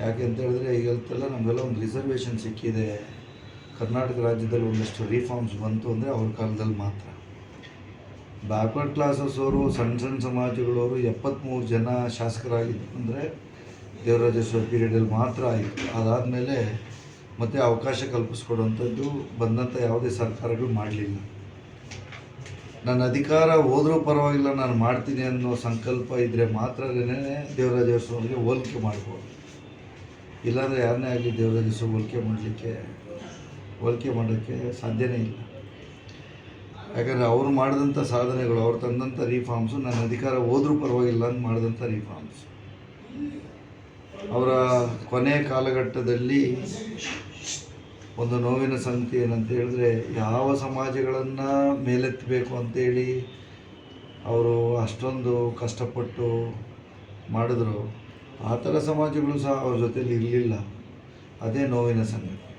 ಯಾಕೆ ಅಂತ ಹೇಳಿದ್ರೆ ಈಗ ಹೇಳ್ತಲ್ಲ, ನಮಗೆಲ್ಲ ಒಂದು ರಿಸರ್ವೇಷನ್ ಸಿಕ್ಕಿದೆ. ಕರ್ನಾಟಕ ರಾಜ್ಯದಲ್ಲಿ ಒಂದಷ್ಟು ರಿಫಾರ್ಮ್ಸ್ ಬಂತು ಅಂದರೆ ಅವ್ರ ಕಾಲದಲ್ಲಿ ಮಾತ್ರ. ಬ್ಯಾಕ್ವರ್ಡ್ ಕ್ಲಾಸಸ್ ಅವರು ಸಣ್ಣ ಸಣ್ಣ ಸಮಾಜಗಳವರು ಎಪ್ಪತ್ತ್ಮೂರು ಜನ ಶಾಸಕರಾಗಿದ್ದು ಅಂದರೆ ದೇವರಾಜೇಶ್ವರ ಪೀರಿಯಡಲ್ಲಿ ಮಾತ್ರ ಆಯಿತು. ಅದಾದಮೇಲೆ ಮತ್ತೆ ಅವಕಾಶ ಕಲ್ಪಿಸ್ಕೊಡುವಂಥದ್ದು ಬಂದಂಥ ಯಾವುದೇ ಸರ್ಕಾರಗಳು ಮಾಡಲಿಲ್ಲ. ನನ್ನ ಅಧಿಕಾರ ಹೋದರೂ ಪರವಾಗಿಲ್ಲ, ನಾನು ಮಾಡ್ತೀನಿ ಅನ್ನೋ ಸಂಕಲ್ಪ ಇದ್ದರೆ ಮಾತ್ರನೇ ದೇವರಾಜೇಶ್ವರಿಗೆ ಹೋಲಿಕೆ ಮಾಡ್ಬೋದು. ಇಲ್ಲಾಂದರೆ ಯಾರನ್ನೇ ಆಗಲಿ ದೇವರ ದಿವಸ ಹೋಲಿಕೆ ಮಾಡಲಿಕ್ಕೆ, ಹೋಲಿಕೆ ಮಾಡೋಕ್ಕೆ ಸಾಧ್ಯನೇ ಇಲ್ಲ. ಯಾಕಂದರೆ ಅವ್ರು ಮಾಡಿದಂಥ ಸಾಧನೆಗಳು, ಅವ್ರು ತಂದಂಥ ರೀಫಾರ್ಮ್ಸು ನನ್ನ ಅಧಿಕಾರ ಹೋದರೂ ಪರವಾಗಿಲ್ಲ ಅಂತ ಮಾಡಿದಂಥ ರೀಫಾರ್ಮ್ಸ್ ಅವರ ಕೊನೆ ಕಾಲಘಟ್ಟದಲ್ಲಿ ಒಂದು ನೋವಿನ ಸಂಗತಿ ಏನಂತ ಹೇಳಿದ್ರೆ, ಯಾವ ಸಮಾಜಗಳನ್ನು ಮೇಲೆತ್ತಬೇಕು ಅಂತೇಳಿ ಅವರು ಅಷ್ಟೊಂದು ಕಷ್ಟಪಟ್ಟು ಮಾಡಿದ್ರು. ಆ ಥರ ಸಮಾಜಗಳು ಸಹ ಅವ್ರ ಜೊತೆಲಿ ಇರಲಿಲ್ಲ. ಅದೇ ನೋವಿನ ಸಂಗತಿ.